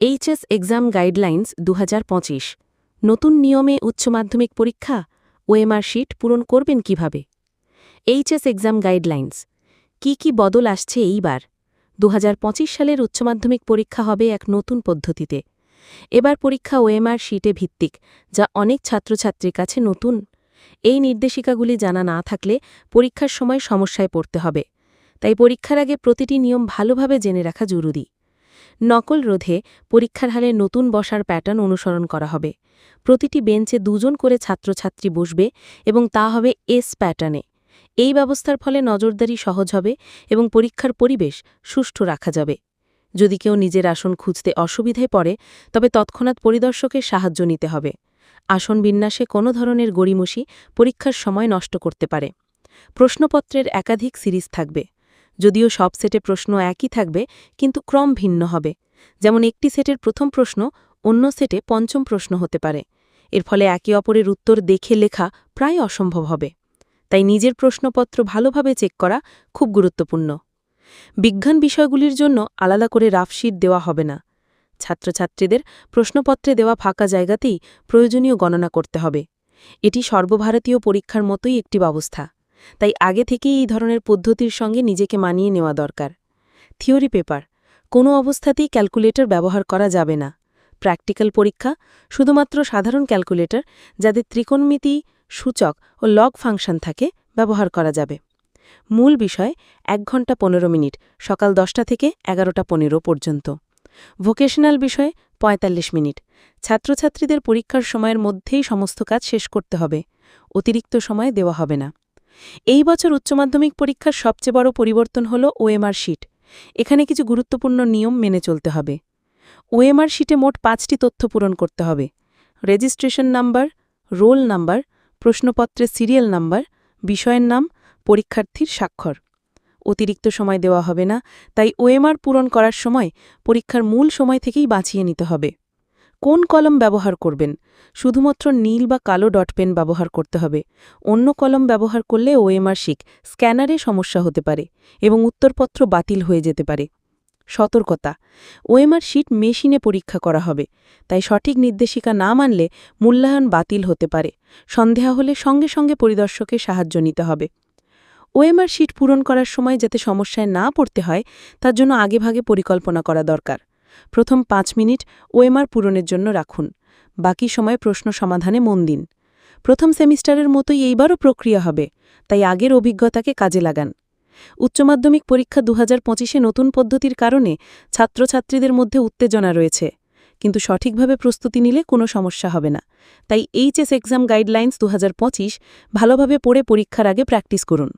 HS exam guidelines দুহাজার পঁচিশ। নতুন নিয়মে উচ্চ মাধ্যমিক পরীক্ষা? ওএমআর শিট পূরণ করবেন কীভাবে? HS exam guidelines. কি কি বদল আসছে এইবার? দুহাজার পঁচিশ সালের উচ্চ মাধ্যমিক পরীক্ষা হবে এক নতুন পদ্ধতিতে। এবার পরীক্ষা ওএমআর শিটে ভিত্তিক, যা অনেক ছাত্রছাত্রীর কাছে নতুন। এই নির্দেশিকাগুলি জানা না থাকলে পরীক্ষার সময় সমস্যায় পড়তে হবে। তাই পরীক্ষার আগে প্রতিটি নিয়ম ভালোভাবে জেনে রাখা জরুরি। নকল রোধে পরীক্ষার হালে নতুন বসার প্যাটার্ন অনুসরণ করা হবে। প্রতিটি বেঞ্চে দুজন করে ছাত্রছাত্রী বসবে এবং তা হবে এস প্যাটার্নে। এই ব্যবস্থার ফলে নজরদারি সহজ হবে এবং পরীক্ষার পরিবেশ সুষ্ঠু রাখা যাবে। যদি কেউ নিজের আসন খুঁজতে অসুবিধায় পড়ে, তবে তৎক্ষণাৎ পরিদর্শকের সাহায্য নিতে হবে। আসন বিন্যাসে কোনো ধরনের গড়িমসি পরীক্ষার সময় নষ্ট করতে পারে। প্রশ্নপত্রের একাধিক সিরিজ থাকবে। যদিও সব সেটে প্রশ্ন একই থাকবে, কিন্তু ক্রম ভিন্ন হবে। যেমন একটি সেটের প্রথম প্রশ্ন অন্য সেটে পঞ্চম প্রশ্ন হতে পারে। এর ফলে একে অপরের উত্তর দেখে লেখা প্রায় অসম্ভব হবে। তাই নিজের প্রশ্নপত্র ভালোভাবে চেক করা খুব গুরুত্বপূর্ণ। বিজ্ঞান বিষয়গুলির জন্য আলাদা করে রাফশিট দেওয়া হবে না। ছাত্রছাত্রীদের প্রশ্নপত্রে দেওয়া ফাঁকা জায়গাতেই প্রয়োজনীয় গণনা করতে হবে। এটি সর্বভারতীয় পরীক্ষার মতোই একটি ব্যবস্থা। তাই আগে থেকেই এই ধরনের পদ্ধতির সঙ্গে নিজেকে মানিয়ে নেওয়া দরকার। থিওরি পেপার, কোনো অবস্থাতেই ক্যালকুলেটর ব্যবহার করা যাবে না। প্র্যাকটিক্যাল পরীক্ষা, শুধুমাত্র সাধারণ ক্যালকুলেটর যাদের ত্রিকোণমিতি, সূচক ও লগ ফাংশন থাকে, ব্যবহার করা যাবে। মূল বিষয়, এক ঘণ্টা পনেরো মিনিট, সকাল দশটা থেকে এগারোটা পনেরো পর্যন্ত। ভোকেশনাল বিষয়ে ৪৫ মিনিট। ছাত্রছাত্রীদের পরীক্ষার সময়ের মধ্যেই সমস্ত কাজ শেষ করতে হবে। অতিরিক্ত সময় দেওয়া হবে না। এই বছর উচ্চ মাধ্যমিক পরীক্ষার সবচেয়ে বড় পরিবর্তন হল ওএমআর শিট। এখানে কিছু গুরুত্বপূর্ণ নিয়ম মেনে চলতে হবে। ওএমআর শিটে মোট পাঁচটি তথ্য পূরণ করতে হবে। রেজিস্ট্রেশন নাম্বার, রোল নাম্বার প্রশ্নপত্রের সিরিয়াল নাম্বার, বিষয়ের নাম, পরীক্ষার্থীর স্বাক্ষর। অতিরিক্ত সময় দেওয়া হবে না, তাই ওএমআর পূরণ করার সময় পরীক্ষার মূল সময় থেকেই বাঁচিয়ে নিতে হবে। কোন কলম ব্যবহার করবেন? শুধুমাত্র নীল বা কালো ডট পেন ব্যবহার করতে হবে। অন্য কলম ব্যবহার করলে ওএমআর শিক স্ক্যানারে সমস্যা হতে পারে এবং উত্তরপত্র বাতিল হয়ে যেতে পারে। সতর্কতা। ওএমআর শিট মেশিনে পরীক্ষা করা হবে, তাই সঠিক নির্দেশিকা না মানলে মূল্যায়ন বাতিল হতে পারে। সন্দেহ হলে সঙ্গে সঙ্গে পরিদর্শকের সাহায্য নিতে হবে। ওএমআর শিট পূরণ করার সময় যাতে সমস্যায় না পড়তে হয়, তার জন্য আগেভাগে পরিকল্পনা করা দরকার। প্রথম পাঁচ মিনিট ওএমআর পূরণের জন্য রাখুন। বাকি সময় প্রশ্ন সমাধানে মন দিন। প্রথম সেমিস্টারের মতোই এইবারও প্রক্রিয়া হবে, তাই আগের অভিজ্ঞতাকে কাজে লাগান। উচ্চমাধ্যমিক পরীক্ষা দু হাজার নতুন পদ্ধতির কারণে ছাত্রছাত্রীদের মধ্যে উত্তেজনা রয়েছে, কিন্তু সঠিকভাবে প্রস্তুতি নিলে কোনো সমস্যা হবে না। তাই এইচএস এক্সাম গাইডলাইন্স দুহাজার পঁচিশ ভালোভাবে পড়ে পরীক্ষার আগে প্র্যাকটিস করুন।